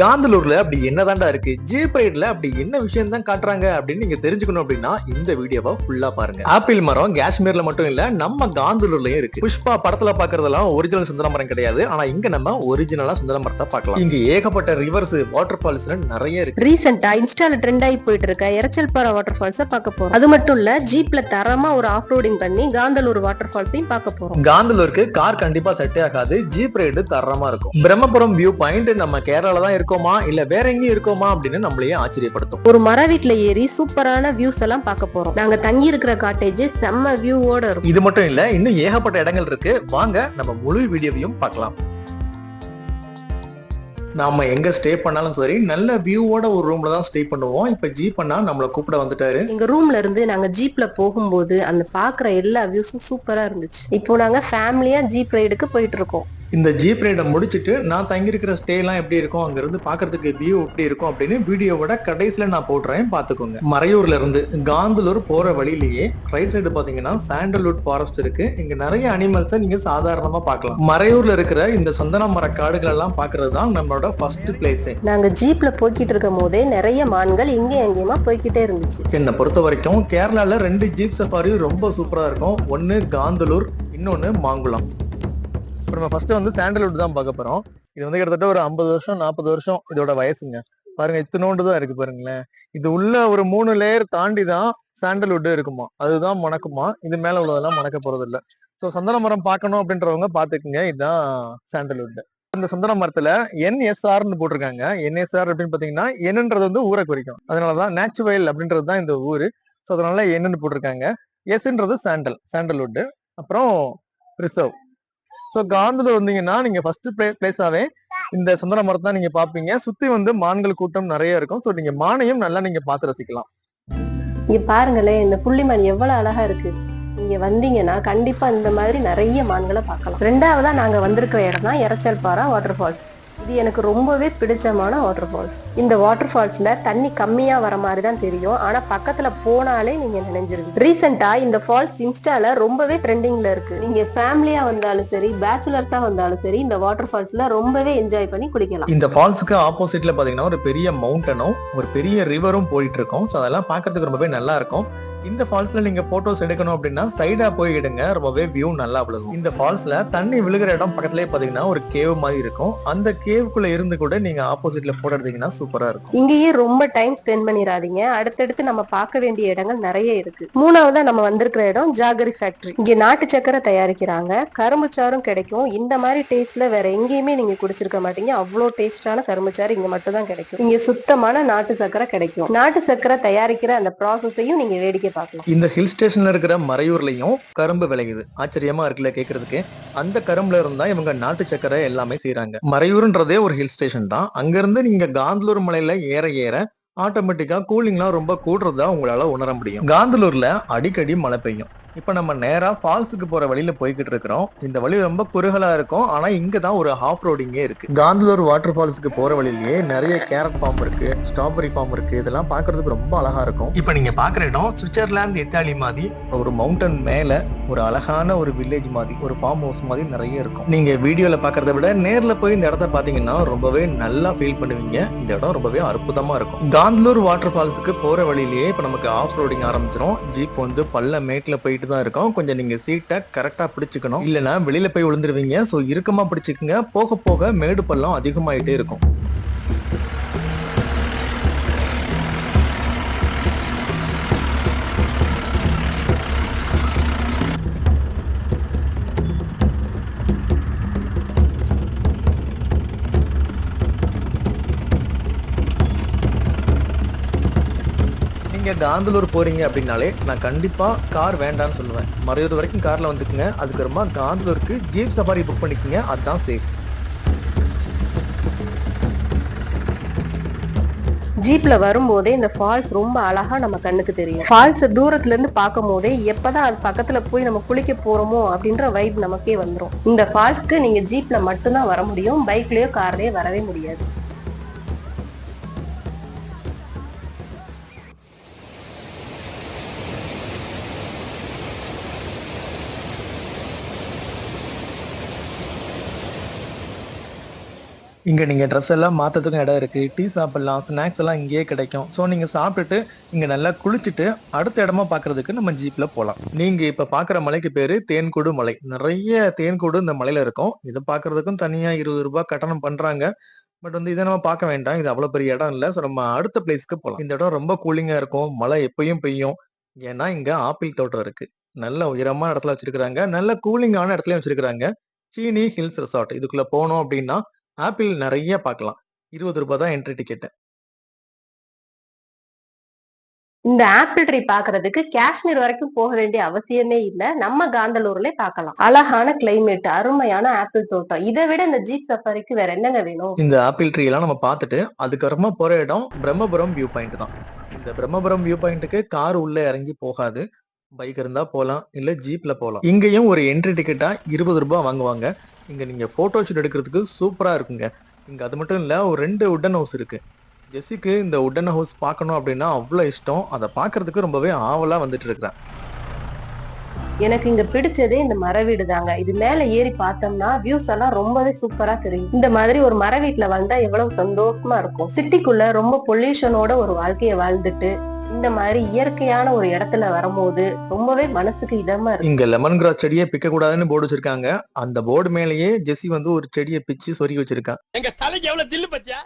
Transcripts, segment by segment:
காந்தலூர்ல அப்படி என்னதான்டா இருக்கு? ஜீப் ரைட்ல அப்படி என்ன விஷயம் தான் காட்டுறாங்க அப்படின்னு நீங்க தெரிஞ்சுக்கணும் அப்படின்னா இந்த வீடியோவை ஃபுல்லா பாருங்க. ஆப்பிள் மரம் காஷ்மீர்ல மட்டும் இல்ல நம்ம காந்தலூர்லயும் இருக்கு. புஷ்பா படத்துல பாக்குறதெல்லாம் ஒரிஜினல் சுந்தர மரம் கிடையாது. ஆனா இங்க நம்ம ஒரிஜினலா சுந்தர மரத்தை பார்க்கலாம். இங்க ஏகப்பட்ட ரிவர்ஸ் வாட்டர் ஃபால்ஸ் நிறைய இருக்கு. ரீசெண்டா இன்ஸ்டால ட்ரெண்ட் ஆகி போயிட்டு இருக்க. எரச்சல் பாறை வாட்டர் ஃபால்ஸ பார்க்க போறோம். அது மட்டும் இல்ல ஜீப்ல தரமா ஒரு ஆஃப் ரோடிங் பண்ணி காந்தலூர் வாட்டர் ஃபால்ஸையும் பார்க்க போறோம். காந்தலூருக்கு கார் கண்டிப்பா செட்டே ஆகாது. ஜீப் ரைடு தரமா இருக்கும். பிரம்மபுரம் வியூ பாயிண்ட் நம்ம கேரளால தான் இருக்கோமா? இல்ல வேற எங்கேயும் இருக்கோமா? அப்படின்னு நம்மளையே ஆச்சரியப்படுத்தும். ஒரு மர வீட்ல ஏறி சூப்பரான வியூஸ் எல்லாம் பார்க்க போறோம். நாங்க தங்கி இருக்கிற காட்டேஜ் செம்ம வியூவோட இருக்கும். இது மட்டும் இல்ல இன்னும் ஏகப்பட்ட இடங்கள் இருக்கு. வாங்க நம்ம முழு வீடியோவையும் பார்க்கலாம். நாம எங்க ஸ்டே பண்ணாலும் சரி நல்ல வியூவோட ஒரு ரூம்ல தான் ஸ்டே பண்ணுவோம். இப்ப ஜீப் பண்ணா நம்மள கூப்பிட வந்துட்டாரு. எங்க ரூம்ல இருந்து நாங்க ஜீப்ல போகும்போது அந்த பாக்குற எல்லா வியூஸும் சூப்பரா இருந்துச்சு. இப்போ நாங்க ஃபேமிலியா ஜீப் ரைடுக்கு போயிட்டு இருக்கோம். இந்த ஜீப் ரைடை முடிச்சிட்டு நான் தங்கியிருக்கிற ஸ்டே எல்லாம் எப்படி இருக்கும்? அங்க இருந்து பாக்குறதுக்கு வியூ எப்படி இருக்கும் அப்படின்னு வீடியோவோட கடைசியில நான் போட்டுறேன் பாத்துக்கோங்க மறையூர்ல இருந்து காந்தலூர் போற வழியிலேயே ரைட் சைடு பாத்தீங்கன்னா சாண்டல்வுட் ஃபாரஸ்ட் இருக்கு. இங்க நிறைய அனிமல்ஸை நீங்க சாதாரணமா பார்க்கலாம். மறையூர்ல இருக்கிற இந்த சந்தன மர காடுகள் எல்லாம் பாக்குறது தான் நம்மளோட ஃபர்ஸ்ட் பிளேஸே நாங்க ஜீப்ல போய்கிட்டு இருக்கும் போதே நிறைய மான்கள் இங்க எங்கேயுமா போய்கிட்டே இருந்துச்சு. என்னை பொறுத்த வரைக்கும் கேரளால ரெண்டு ஜீப் சஃபாரி ரொம்ப சூப்பரா இருக்கும். ஒன்னு காந்தலூர் இன்னொன்னு மாங்குளம். இப்போ நம்ம ஃபர்ஸ்ட் வந்து சாண்டல்வுட் தான் பார்க்க போறோம். இது வந்து கிட்டத்தட்ட ஒரு ஐம்பது வருஷம் நாற்பது வருஷம் இதோட வயசுங்க. பாருங்க இத்தினோண்டு தான் இருக்கு பாருங்களேன். இது உள்ள ஒரு மூணு லேயர் தாண்டி தான் சாண்டல்வுட் இருக்குமா? அதுதான் மணக்குமா? இது மேல உள்ளதெல்லாம் மணக்க போறது இல்ல ஸோ சந்தன மரம் பார்க்கணும் அப்படின்றவங்க பார்த்துக்குங்க. இதுதான் சாண்டல்வுட் இந்த சந்தன மரத்துல என்எஸ்ஆர்னு போட்டிருக்காங்க. என்எஸ்ஆர் அப்படின்னு பாத்தீங்கன்னா என்னன்றது வந்து ஊரை குறிக்கும். அதனாலதான் நேச்சுவல் அப்படின்றது தான் இந்த ஊரு. ஸோ அதனால என்னன்னு போட்டிருக்காங்க. எஸ்ன்றது சாண்டல் சாண்டல்வுட் அப்புறம் ரிசர்வ் ஸோ காந்தில் வந்தீங்கன்னா நீங்க ஃபர்ஸ்ட் பிளே பிளேஸாவே இந்த சுந்தர மரத்தை நீங்க பாப்பீங்க. சுத்தி வந்து மான்கள் கூட்டம் நிறைய இருக்கும். ஸோ நீங்க மானையும் நல்லா நீங்க பார்த்து ரசிக்கலாம். இங்க பாருங்களேன் இந்த புள்ளிமான் எவ்வளவு அழகா இருக்கு. இங்க வந்தீங்கன்னா கண்டிப்பா இந்த மாதிரி நிறைய மான்களை பார்க்கலாம். ரெண்டாவதா நாங்க வந்திருக்கிற இடம் தான் இறைச்சல் பாறை வாட்டர் ஃபால்ஸ் இது எனக்கு ரொம்பவே பிடிச்சமான வாட்டர் ஃபால்ஸ் இந்த வாட்டர் ஃபால்ஸ்ல தண்ணி கம்மியா வர மாதிரி தான் தெரியும். ஆனா பக்கத்துல போனாலே நீங்க நினைஞ்சிருக்கு ரீசெண்டா இந்த ஃபால்ஸ் இன்ஸ்டால ரொம்பவே ட்ரெண்டிங்ல இருக்கு. நீங்க ஃபேமிலியா வந்தாலும் சரி பேச்சுலர்ஸா வந்தாலும் சரி இந்த வாட்டர் ஃபால்ஸ்ல ரொம்பவே என்ஜாய் பண்ணி குளிக்கலாம் இந்த ஃபால்ஸுக்கு ஆப்போசிட்ல பாத்தீங்கன்னா ஒரு பெரிய மவுண்டனும் ஒரு பெரிய ரிவரும் போயிட்டு இருக்கும். ஸோ அதெல்லாம் பாக்குறதுக்கு ரொம்பவே நல்லா இருக்கும். இந்த ஃபால்ஸ்ல நீங்க போட்டோஸ் எடுக்கணும் அப்படின்னா சைடா போய் எடுங்க. ரொம்பவே வியூ நல்லா விழுகும் இந்த ஃபால்ஸ்ல தண்ணி விழுகிற இடம் பக்கத்துலயே பாத்தீங்கன்னா ஒரு கேவ் மாதிரி இருக்கும். அந்த கேவ்க்குள்ள இருந்து கூட நீங்க ஆப்போசிட்ல போட்டோ எடுத்தீங்கன்னா சூப்பரா இருக்கும். இங்கேயே ரொம்ப டைம் ஸ்பெண்ட் பண்ணிடாதீங்க அடுத்தடுத்து நம்ம பார்க்க வேண்டிய இடங்கள் நிறைய இருக்கு. மூணாவதா நம்ம வந்திருக்கிற இடம் ஜாகரி ஃபேக்டரி இங்க நாட்டு சக்கரை தயாரிக்கிறாங்க. கரும்பு சாரும் கிடைக்கும். இந்த மாதிரி டேஸ்ட்ல வேற எங்கேயுமே நீங்க குடிச்சிருக்க மாட்டீங்க. அவ்வளோ டேஸ்டான கரும்புச்சாறு இங்க மட்டும் தான் கிடைக்கும். இங்க சுத்தமான நாட்டு சக்கரை கிடைக்கும். நாட்டு சக்கரை தயாரிக்கிற அந்த ப்ராசஸையும் நீங்க வேடிக்கை பார்க்கலாம். இந்த ஹில் ஸ்டேஷன்ல இருக்கிற மறையூர்லயும் கரும்பு விளையுது. ஆச்சரியமா இருக்குல்ல கேக்குறதுக்கு. அந்த கரும்புல இருந்தா இவங்க நாட்டு சக்கரை எல்லாமே செய்யறாங்க மறையூர்ன்றதே ஒரு ஹில் ஸ்டேஷன் தான். அங்க இருந்து நீங்க காந்தலூர் மலையில ஏற ஏற ஆட்டோமேட்டிக்கா கூலிங்லாம் ரொம்ப கூடுறதா உங்களால உணர முடியும். காந்தலூர்ல அடிக்கடி மழை பெய்யும். இப்போ நம்ம நேரா ஃபால்ஸுக்கு போற வழியில போய்கிட்டு இருக்கிறோம். இந்த வழி ரொம்ப குறுகலா இருக்கும். ஆனா இங்க தான் ஒரு ஆஃப் ரோடிங்கே இருக்கு. காந்தலூர் வாட்டர் ஃபால்ஸுக்கு போற வழியிலேயே நிறைய கேரட் ஃபார்ம் இருக்கு ஸ்ட்ராபெரி ஃபார்ம் இருக்கு. இதெல்லாம் பாக்குறதுக்கு ரொம்ப அழகா இருக்கும். இப்போ நீங்க பாக்குற இடம் சுவிட்சர்லாந்து இத்தாலி மாதிரி ஒரு மவுண்டன் மேல ஒரு அழகான ஒரு வில்லேஜ் மாதிரி ஒரு ஃபார்ம் ஹவுஸ் மாதிரி நிறைய இருக்கும். நீங்க வீடியோல பாக்குறத விட நேர்ல போய் இந்த இடத்த பாத்தீங்கன்னா ரொம்பவே நல்லா ஃபீல் பண்ணுவீங்க. இந்த இடம் ரொம்பவே அற்புதமா இருக்கும். காந்தலூர் வாட்டர் ஃபால்ஸுக்கு போற வழியிலேயே இப்போ நமக்கு ஆஃப் ரோடிங் ஆரம்பிச்சிடும் ஜீப் வந்து பள்ள மேட்ல போயிட்டு தான் இருக்கும். கொஞ்சம் நீங்கள் சீட்டை கரெக்டாக பிடிச்சிக்கணும். இல்லைன்னா வெளியில் போய் விழுந்துருவீங்க. ஸோ இறுக்கமாக பிடிச்சிக்கங்க. போக போக மேடு பள்ளம் அதிகமாகிட்டே இருக்கும். காந்தலூர் போறீங்க அப்படின்னாலே நான் கண்டிப்பா கார் வேண்டாம்னு சொல்லுவேன். மறையூர் வரைக்கும் கார்ல வந்துக்குங்க. அதுக்கப்புறமா காந்தலூருக்கு ஜீப் சஃபாரி புக் பண்ணிக்கோங்க. அதுதான் சேஃப் ஜீப்ல வரும்போதே இந்த ஃபால்ஸ் ரொம்ப அழகா நம்ம கண்ணுக்கு தெரியும். ஃபால்ஸ் தூரத்துல இருந்து பார்க்கும் போதே எப்பதான் அது பக்கத்துல போய் நம்ம குளிக்க போறோமோ அப்படின்ற வைப் நமக்கே வந்துரும். இந்த ஃபால்ஸ்க்கு நீங்க ஜீப்ல மட்டும்தான் வர முடியும். பைக்லயோ கார்லயோ வரவே முடியாது. இங்க நீங்க ட்ரெஸ் எல்லாம் மாற்றுறதுக்கும் இடம் இருக்கு. டீ சாப்பிடலாம் ஸ்நாக்ஸ் எல்லாம் இங்கேயே கிடைக்கும். ஸோ நீங்க சாப்பிட்டுட்டு இங்க நல்லா குளிச்சுட்டு அடுத்த இடமா பாக்குறதுக்கு நம்ம ஜீப்ல போலாம். நீங்க இப்ப பாக்குற மலைக்கு பேரு தேன்கூடு மலை. நிறைய தேன்கூடு இந்த மலையில இருக்கும். இதை பாக்குறதுக்கும் தனியா இருபது ரூபாய் கட்டணம் பண்றாங்க. பட் வந்து இதை நம்ம பார்க்க வேண்டாம். இது அவ்வளவு பெரிய இடம் இல்லை. ஸோ நம்ம அடுத்த பிளேஸ்க்கு போகலாம் இந்த இடம் ரொம்ப கூலிங்கா இருக்கும். மழை எப்பயும் பெய்யும். ஏன்னா இங்க ஆப்பிள் தோட்டம் இருக்கு. நல்ல உயரமான இடத்துல வச்சிருக்காங்க நல்ல கூலிங்கான இடத்துலயும் வச்சிருக்காங்க சீனி ஹில்ஸ் ரெசார்ட். இதுக்குள்ள போனோம் அப்படின்னா ஆப்பிள் நிறைய பார்க்கலாம். இருபது ரூபாய் தான் என்ட்ரி டிக்கெட் இந்த ஆப்பிள் ட்ரீ பாக்குறதுக்கு காஷ்மீர் வரைக்கும் போக வேண்டிய அவசியமே இல்ல. நம்ம காந்தலூர்ல பார்க்கலாம். அழகான கிளைமேட் அருமையான ஆப்பிள் தோட்டம். இதை விட இந்த ஜீப் சஃபாரிக்கு வேற என்னங்க வேணும்? இந்த ஆப்பிள் ட்ரீ எல்லாம் நம்ம பார்த்துட்டு அதுக்கப்புறமா போற இடம் பிரம்மபுரம் வியூ பாயிண்ட் தான். இந்த பிரம்மபுரம் வியூ பாயிண்ட்டுக்கு கார் உள்ள இறங்கி போகாது. பைக் இருந்தா போலாம் இல்ல ஜீப்ல போலாம். இங்கேயும் ஒரு என்ட்ரி டிக்கெட்டா இருபது ரூபாய் வாங்குவாங்க. இங்க நீங்க ஃபோட்டோ ஷூட் எடுக்கிறதுக்கு சூப்பராக இருக்குங்க. இங்க அது மட்டும் இல்ல ஒரு ரெண்டு உட்டன் ஹவுஸ் இருக்கு. ஜெஸிக்கு இந்த உட்டன் ஹவுஸ் பார்க்கணும் அப்படின்னா அவ்வளோ இஷ்டம். அதை பார்க்கறதுக்கு ரொம்பவே ஆவலா வந்துட்டு இருக்கிறேன். எனக்கு இங்க பிடிச்சதே இந்த மர வீடு தாங்க. இது மேல ஏறி பார்த்தோம்னா வியூஸ் எல்லாம் ரொம்பவே சூப்பரா தெரியும். இந்த மாதிரி ஒரு மர வீட்டுல வாழ்ந்தா எவ்வளவு சந்தோஷமா இருக்கும். சிட்டிக்குள்ள ரொம்ப பொல்யூஷனோட ஒரு வாழ்க்கையை வாழ்ந்துட்டு இந்த மாதிரி இயற்கையான ஒரு இடத்துல வரும்போது ரொம்பவே மனசுக்கு இதமா இருக்கு. இங்க லெமன் கிராஸ் செடியை பிக்க கூடாதுன்னு போர்டு வச்சிருக்காங்க. அந்த போர்டு மேலேயே ஜெஸி வந்து ஒரு செடியை பிச்சு சொருகி வச்சிருக்கா. எங்க தலைக்கு எவ்வளவு தில்லு பத்தியா?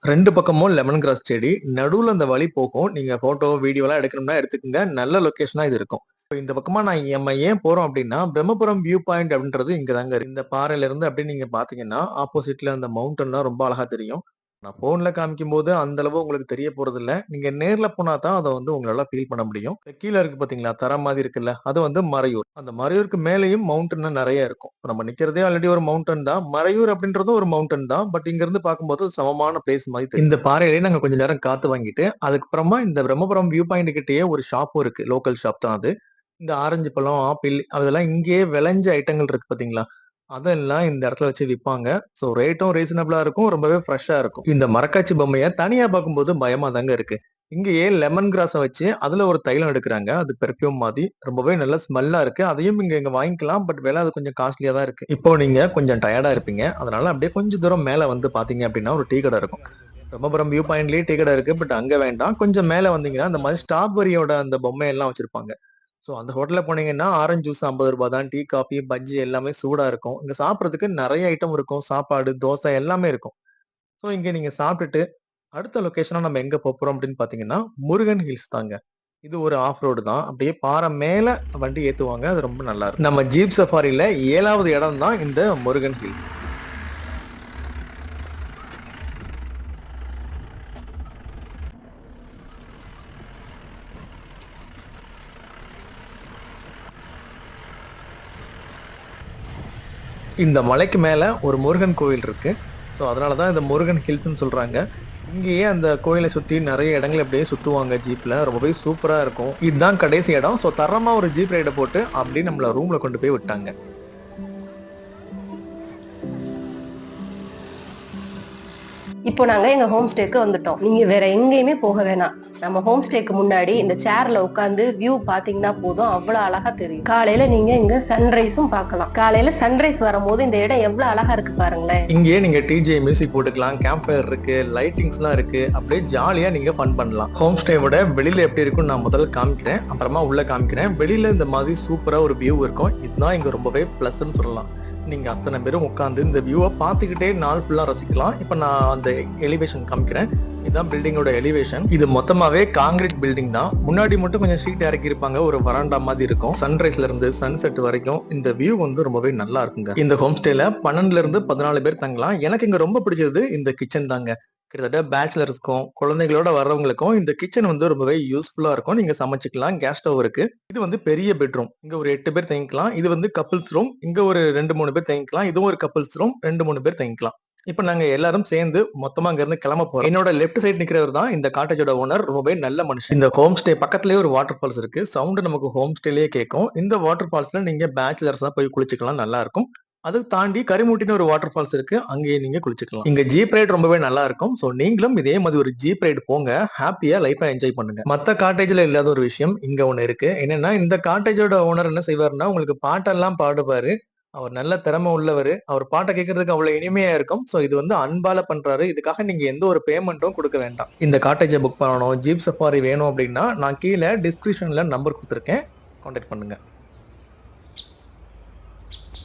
ரெண்டு பக்கமும் லெமன் கிராஸ் செடி. நடுவுல அந்த வழி போகும். நீங்க போட்டோ வீடியோ எல்லாம் எடுக்கணும்னா எடுத்துக்கோங்க. நல்ல லொகேஷனா இது இருக்கும். இப்ப இந்த பக்கமா நான் நம்ம ஏன் போறோம் அப்படின்னா பிரம்மபுரம் வியூ பாயிண்ட் அப்படின்றது இங்க தாங்க இருக்கு. இந்த பாறையில இருந்து அப்படி நீங்க பாத்தீங்கன்னா ஆப்போசிட்ல அந்த மவுண்டன்லாம் ரொம்ப அழகா தெரியும். நான் போன்ல காமிக்கும் போது அந்த அளவு உங்களுக்கு தெரிய போறது இல்ல நீங்க நேர்ல போனா தான் அதை வந்து உங்களால ஃபீல் பண்ண முடியும். கீழே இருக்கு பாத்தீங்களா தர மாதிரி இருக்குல்ல அது வந்து மறையூர். அந்த மறையூருக்கு மேலேயும் மவுண்டன் நிறைய இருக்கும். நம்ம நிக்கிறதே ஆல்ரெடி ஒரு மவுண்டன் தான். மறையூர் அப்படின்றதும் ஒரு மவுண்டன் தான். பட் இங்க இருந்து பார்க்கும்போது சமமான பிளேஸ் மாதிரி இந்த பாறையிலேயே நாங்க கொஞ்ச நேரம் காத்து வாங்கிட்டு அதுக்கப்புறமா இந்த பிரம்மபுரம் வியூ பாயிண்ட் கிட்டேயே ஒரு ஷாப்பும் இருக்கு. லோக்கல் ஷாப் தான் அது. இந்த ஆரஞ்சு பழம் ஆப்பிள் அதெல்லாம் இங்கேயே விளைஞ்ச ஐட்டங்கள் இருக்கு பாத்தீங்களா? அதெல்லாம் இந்த இடத்துல வச்சு விற்பாங்க ஸோ ரேட்டும் ரீசனபிளா இருக்கும். ரொம்பவே ஃப்ரெஷ்ஷா இருக்கும். இந்த மரக்காட்சி பொம்மையை தனியா பார்க்கும்போது பயமா தாங்க இருக்கு. இங்கேயே லெமன் கிராஸை வச்சு அதுல ஒரு தைலம் எடுக்கிறாங்க. அது பெர்ஃப்யூம் மாதிரி. ரொம்பவே நல்ல ஸ்மெல்லா இருக்கு. அதையும் இங்க இங்க வாங்கிக்கலாம். பட் விலை அது கொஞ்சம் காஸ்ட்லியா தான் இருக்கு. இப்போ நீங்க கொஞ்சம் டயர்டா இருப்பீங்க. அதனால அப்படியே கொஞ்சம் தூரம் மேல வந்து பாத்தீங்க அப்படின்னா ஒரு டீ கடை இருக்கும். ரொம்பபுரம் வியூ பாயிண்ட்லயே டீ கடை இருக்கு. பட் அங்க வேண்டாம். கொஞ்சம் மேல வந்தீங்கன்னா அந்த மாதிரி ஸ்ட்ராபெரியோட அந்த பொம்மை எல்லாம் வச்சிருப்பாங்க. ஸோ அந்த ஹோட்டலில் போனீங்கன்னா ஆரஞ்சு ஜூஸ் ஐம்பது ரூபாய் தான் டீ காஃபி பஜ்ஜி எல்லாமே சூடாக இருக்கும். இங்கே சாப்பிட்றதுக்கு நிறைய ஐட்டம் இருக்கும். சாப்பாடு தோசை எல்லாமே இருக்கும். ஸோ இங்கே நீங்கள் சாப்பிட்டுட்டு அடுத்த லொக்கேஷனாக நம்ம எங்கே போகிறோம் அப்படின்னு பார்த்தீங்கன்னா முருகன் ஹில்ஸ் தாங்க. இது ஒரு ஆஃப் ரோடு தான். அப்படியே பாறை மேலே வண்டி ஏற்றுவாங்க அது ரொம்ப நல்லா இருக்கும். நம்ம ஜீப் சஃபாரியில் ஏழாவது இடம் தான் இந்த முருகன் ஹில்ஸ் இந்த மலைக்கு மேலே ஒரு முருகன் கோயில் இருக்கு. ஸோ அதனால தான் இந்த முருகன் ஹில்ஸ்னு சொல்கிறாங்க இங்கேயே அந்த கோயிலை சுற்றி நிறைய இடங்கள் அப்படியே சுற்றுவாங்க ஜீப்பில் ரொம்பவே சூப்பராக இருக்கும். இதுதான் கடைசி இடம். ஸோ தரமாக ஒரு ஜீப் ரைடை போட்டு அப்படியே நம்மளை ரூமில் கொண்டு போய் விட்டாங்க. இப்போ நாங்க எங்க ஹோம் ஸ்டேக்கு வந்துட்டோம். நீங்க வேற எங்கேயுமே போக வேணாம். நம்ம ஹோம் ஸ்டேக்கு முன்னாடி இந்த சேர்ல உட்காந்து வியூ பாத்தீங்கன்னா போதும். அவ்வளவு அழகா தெரியும். காலையில நீங்க இங்க சன்ரைஸும் பார்க்கலாம். காலையில சன்ரைஸ் வரும்போது இந்த இடம் எவ்வளவு அழகா இருக்கு பாருங்களேன். இங்கேயே நீங்க டிஜே மியூசிக் போட்டுக்கலாம். கேம்ப் ஃபயர் இருக்கு லைட்டிங்ஸ்லாம் இருக்கு. அப்படியே ஜாலியா நீங்க ஃபன் பண்ணலாம். ஹோம் ஸ்டேவோட வெளியில எப்படி இருக்கும்னு நான் முதல்ல காமிக்கிறேன். அப்புறமா உள்ள காமிக்கிறேன். வெளியில இந்த மாதிரி சூப்பரா ஒரு வியூ இருக்கும். இதுதான் இங்க ரொம்பவே பிளஸ்ன்னு சொல்லலாம். நீங்க அத்தனை பேரும் உட்காந்து இந்த வியூவை பார்த்துக்கிட்டே நாள் ஃபுல்லா ரசிக்கலாம். இப்போ நான் அந்த எலிவேஷன் காமிக்கிறேன். இதுதான் பில்டிங்கோட எலிவேஷன் இது மொத்தமாவே காங்கிரீட் பில்டிங் தான். முன்னாடி மட்டும் கொஞ்சம் ஷீட் இறக்கி இருப்பாங்க. ஒரு வராண்டா மாதிரி இருக்கும். சன்ரைஸ்ல இருந்து சன்செட் வரைக்கும் இந்த வியூ வந்து ரொம்பவே நல்லா இருக்குங்க. இந்த ஹோம் ஸ்டேல பன்னெண்டுல இருந்து பதினாலு பேர் தங்கலாம். எனக்கு இங்க ரொம்ப பிடிச்சது இந்த கிச்சன் தாங்க. கிட்டத்தட்ட பேச்சுலர்ஸ்க்கும் குழந்தைகளோட வர்றவங்களுக்கும் இந்த கிச்சன் வந்து ரொம்பவே யூஸ்ஃபுல்லா இருக்கும். நீங்க சமைச்சுக்கலாம். கேஸ் ஸ்டவ் இருக்கு. இது வந்து பெரிய பெட்ரூம் இங்க ஒரு எட்டு பேர் தங்கிக்கலாம். இது வந்து கப்புள்ஸ் ரூம் இங்க ஒரு ரெண்டு மூணு பேர் தங்கிக்கலாம். இதுவும் ஒரு கப்புள்ஸ் ரூம் ரெண்டு மூணு பேர் தங்கிக்கலாம். இப்ப நாங்க எல்லாரும் சேர்ந்து மொத்தமா அங்க இருந்து கிளம்ப போறோம். என்னோட லெஃப்ட் சைடு நிக்கிறவர் தான் இந்த காட்டேஜோட ஓனர் ரொம்பவே நல்ல மனுஷன். இந்த ஹோம் ஸ்டே பக்கத்துலயே ஒரு வாட்டர் ஃபால்ஸ் இருக்கு. சவுண்ட் நமக்கு ஹோம் ஸ்டேலயே கேட்கும். இந்த வாட்டர் ஃபால்ஸ்ல நீங்க பேச்சுலர்ஸ் தான் போய் குளிச்சுக்கலாம். நல்லா இருக்கும். அது தாண்டி கரிமூட்டின்னு ஒரு வாட்டர் ஃபால்ஸ் இருக்கு. அங்கேயே நீங்க குளிச்சுக்கலாம். இங்க ஜீப் ரைட் ரொம்பவே நல்லா இருக்கும். சோ நீங்களும் இதே மாதிரி ஒரு ஜீப் ரைடு போங்க. ஹாப்பியா லைஃபா என்ஜாய் பண்ணுங்க. மத்த காட்டேஜ்ல இல்லாத ஒரு விஷயம் இங்க ஒண்ணு இருக்கு. என்னன்னா இந்த காட்டேஜோட ஓனர் என்ன செய்வாருன்னா உங்களுக்கு பாட்டெல்லாம் பாடுவாரு. அவர் நல்ல திறமை உள்ளவர். அவர் பாட்டை கேட்கறதுக்கு அவ்வளவு இனிமையா இருக்கும். சோ இது வந்து அன்பால பண்றாரு. இதுக்காக நீங்க எந்த ஒரு பேமெண்ட்டும் கொடுக்க வேண்டாம். இந்த காட்டேஜை புக் பண்ணணும், ஜீப் சஃபாரி வேணும் அப்படின்னா நான் கீழே டிஸ்கிரிப்ஷன்ல நம்பர் கொடுத்துருக்கேன். கான்டாக்ட் பண்ணுங்க.